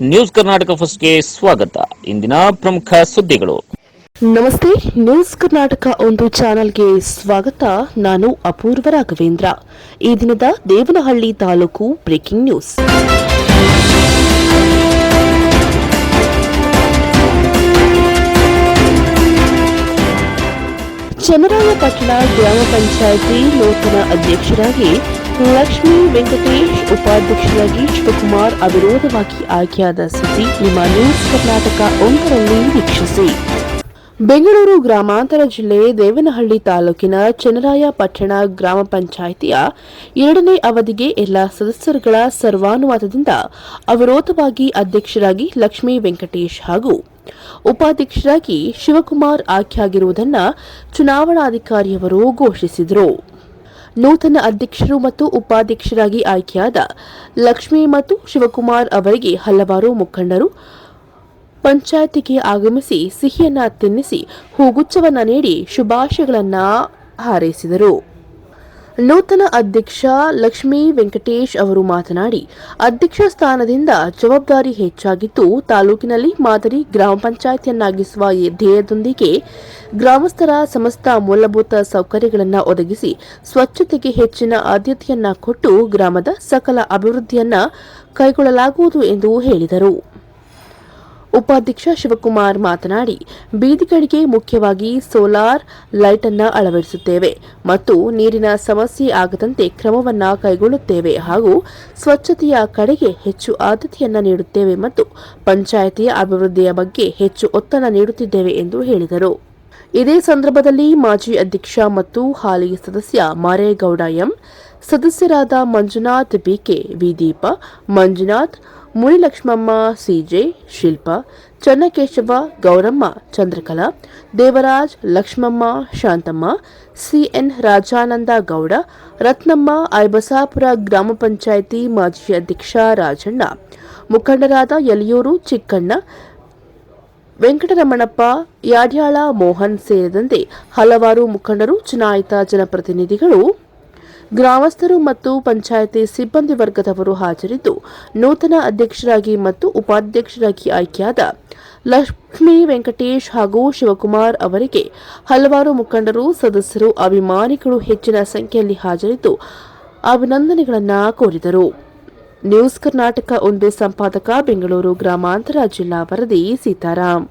News Karnataka ಫಸ್ಟ್ಗೆ ಸ್ವಾಗತ. ಇಂದಿನ ಪ್ರಮುಖ ಸುದ್ದಿಗಳು. ನಮಸ್ತೆ, ನ್ಯೂಸ್ ಕರ್ನಾಟಕ ಒಂದು ಚಾನೆಲ್ಗೆ ಸ್ವಾಗತ. ನಾನು ಅಪೂರ್ವ ರಾಘವೇಂದ್ರ. ಈ ದಿನದ ದೇವನಹಳ್ಳಿ ತಾಲೂಕು ಬ್ರೇಕಿಂಗ್ ನ್ಯೂಸ್. ಚನ್ನರಾಯಪಟ್ಟಣ ಗ್ರಾಮ ಪಂಚಾಯಿತಿ ನೂತನ ಅಧ್ಯಕ್ಷರಾಗಿ ಲಕ್ಷ್ಮೀ ವೆಂಕಟೇಶ್ ಉಪಾಧ್ಯಕ್ಷರಾಗಿ ಶಿವಕುಮಾರ್ ಅವಿರೋಧವಾಗಿ ಆಯ್ಕೆಯಾದ ಸುದ್ದಿ ನಿಮ್ಮ ನ್ಯೂಸ್ ಕರ್ನಾಟಕ ಒಂದರಲ್ಲಿ ವೀಕ್ಷಿಸಿ. ಬೆಂಗಳೂರು ಗ್ರಾಮಾಂತರ ಜಿಲ್ಲೆ ದೇವನಹಳ್ಳಿ ತಾಲೂಕಿನ ಚನ್ನರಾಯಪಟ್ಟಣ ಗ್ರಾಮ ಪಂಚಾಯಿತಿಯ ಎರಡನೇ ಅವಧಿಗೆ ಎಲ್ಲ ಸದಸ್ಯರುಗಳ ಸರ್ವಾನುಮತದಿಂದ ಅವಿರೋಧವಾಗಿ ಅಧ್ಯಕ್ಷರಾಗಿ ಲಕ್ಷ್ಮೀ ವೆಂಕಟೇಶ್ ಹಾಗೂ ಉಪಾಧ್ಯಕ್ಷರಾಗಿ ಶಿವಕುಮಾರ್ ಆಯ್ಕೆಯಾಗಿರುವುದನ್ನು ಚುನಾವಣಾಧಿಕಾರಿಯವರು ಘೋಷಿಸಿದರು. ನೂತನ ಅಧ್ಯಕ್ಷರು ಮತ್ತು ಉಪಾಧ್ಯಕ್ಷರಾಗಿ ಆಯ್ಕೆಯಾದ ಲಕ್ಷ್ಮಿ ಮತ್ತು ಶಿವಕುಮಾರ್ ಅವರಿಗೆ ಹಲವಾರು ಮುಖಂಡರು ಪಂಚಾಯತಿಗೆ ಆಗಮಿಸಿ ಸಿಹಿಯನ್ನ ತಿನ್ನಿಸಿ ಹೂಗುಚ್ಛವನ್ನ ನೀಡಿ ಶುಭಾಶಯಗಳನ್ನು ಹಾರೈಸಿದರು. ನೂತನ ಅಧ್ಯಕ್ಷ ಲಕ್ಷ್ಮೀ ವೆಂಕಟೇಶ್ ಅವರು ಮಾತನಾಡಿ, ಅಧ್ಯಕ್ಷ ಸ್ಥಾನದಿಂದ ಜವಾಬ್ದಾರಿ ಹೆಚ್ಚಾಗಿದ್ದು, ತಾಲೂಕಿನಲ್ಲಿ ಮಾದರಿ ಗ್ರಾಮ ಪಂಚಾಯಿತಿಯನ್ನಾಗಿಸುವ ಧ್ಯೇಯದೊಂದಿಗೆ ಗ್ರಾಮಸ್ಥರ ಸಮಸ್ತ ಮೂಲಭೂತ ಸೌಕರ್ಯಗಳನ್ನು ಒದಗಿಸಿ, ಸ್ವಚ್ಛತೆಗೆ ಹೆಚ್ಚಿನ ಆದ್ಯತೆಯನ್ನ ಕೊಟ್ಟು ಗ್ರಾಮದ ಸಕಲ ಅಭಿವೃದ್ಧಿಯನ್ನ ಕೈಗೊಳ್ಳಲಾಗುವುದು ಎಂದು ಹೇಳಿದರು. ಉಪಾಧ್ಯಕ್ಷ ಶಿವಕುಮಾರ್ ಮಾತನಾಡಿ, ಬೀದಿಗಳಿಗೆ ಮುಖ್ಯವಾಗಿ ಸೋಲಾರ್ ಲೈಟ್ ಅನ್ನು ಅಳವಡಿಸುತ್ತೇವೆ ಮತ್ತು ನೀರಿನ ಸಮಸ್ಯೆ ಆಗದಂತೆ ಕ್ರಮವನ್ನ ಕೈಗೊಳ್ಳುತ್ತೇವೆ ಹಾಗೂ ಸ್ವಚ್ಛತೆಯ ಕಡೆಗೆ ಹೆಚ್ಚು ಆದ್ಯತೆಯನ್ನು ನೀಡುತ್ತೇವೆ ಮತ್ತು ಪಂಚಾಯಿತಿಯ ಅಭಿವೃದ್ಧಿಯ ಬಗ್ಗೆ ಹೆಚ್ಚು ಒತ್ತಡ ನೀಡುತ್ತಿದ್ದೇವೆ ಎಂದು ಹೇಳಿದರು. ಇದೇ ಸಂದರ್ಭದಲ್ಲಿ ಮಾಜಿ ಅಧ್ಯಕ್ಷ ಮತ್ತು ಹಾಲಿ ಸದಸ್ಯ ಮಾರೇಗೌಡ ಎಂ, ಸದಸ್ಯರಾದ Manjunath BK Videepa Manjunath Munilakshmamma, CJ Shilpa, Channakeshava, Gowramma, Chandrakala, Devaraj, Lakshmamma, Shanthamma, CN Rajananda Gowda, Rathnamma, Aibasapura ಗ್ರಾಮ ಪಂಚಾಯಿತಿ ಮಾಜಿ ಅಧ್ಯಕ್ಷ ರಾಜಣ್ಣ, ಮುಖಂಡರಾದ ಯಲಿಯೂರು ಚಿಕ್ಕಣ್ಣ, ವೆಂಕಟರಮಣಪ್ಪ, ಯಾಡ್ಯಾಳ ಮೋಹನ್ ಸೇರಿದಂತೆ ಹಲವಾರು ಮುಖಂಡರು, ಚುನಾಯಿತ ಜನಪ್ರತಿನಿಧಿಗಳು ಗ್ರಾಮಸ್ಥರು ಮತ್ತು ಪಂಚಾಯಿತಿ ಸಿಬ್ಬಂದಿ ವರ್ಗದವರು ಹಾಜರಿದ್ದು, ನೂತನ ಅಧ್ಯಕ್ಷರಾಗಿ ಮತ್ತು ಉಪಾಧ್ಯಕ್ಷರಾಗಿ ಆಯ್ಕೆಯಾದ ಲಕ್ಷ್ಮೀ ವೆಂಕಟೇಶ್ ಹಾಗೂ ಶಿವಕುಮಾರ್ ಅವರಿಗೆ ಹಲವಾರು ಮುಖಂಡರು, ಸದಸ್ಯರು, ಅಭಿಮಾನಿಗಳು ಹೆಚ್ಚಿನ ಸಂಖ್ಯೆಯಲ್ಲಿ ಹಾಜರಿದ್ದು ಅಭಿನಂದನೆಗಳನ್ನು ಕೋರಿದರು. ನ್ಯೂಸ್ ಕರ್ನಾಟಕ ಒಂದು ಸಂಪಾದಕ, ಬೆಂಗಳೂರು ಗ್ರಾಮಾಂತರ ಜಿಲ್ಲಾ ವರದಿ ಸೀತಾರಾಮ್